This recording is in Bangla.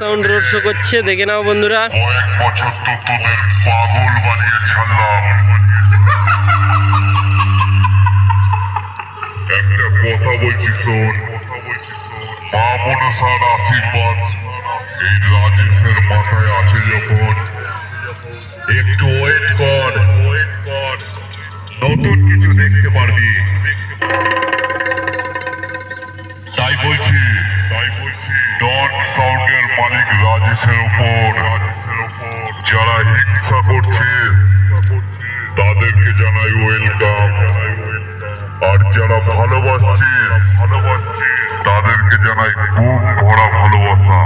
সাউন্ড রোড শো করছে, দেখে নাও বন্ধুরা। কথা বলছি আশীর্বাদ। এই একটু ওয়েট কর ওয়েট কর। নতুন কিছু দেখতে পারবি। তাই বলছি মালিক রাজেশের উপর যারা হিংসা করছে, তাদেরকে জানাই ওয়েলকাম আর যারা ভালোবাসছে ভালোবাসছে তাদেরকে জানাই খুব ভরা ভালোবাসা।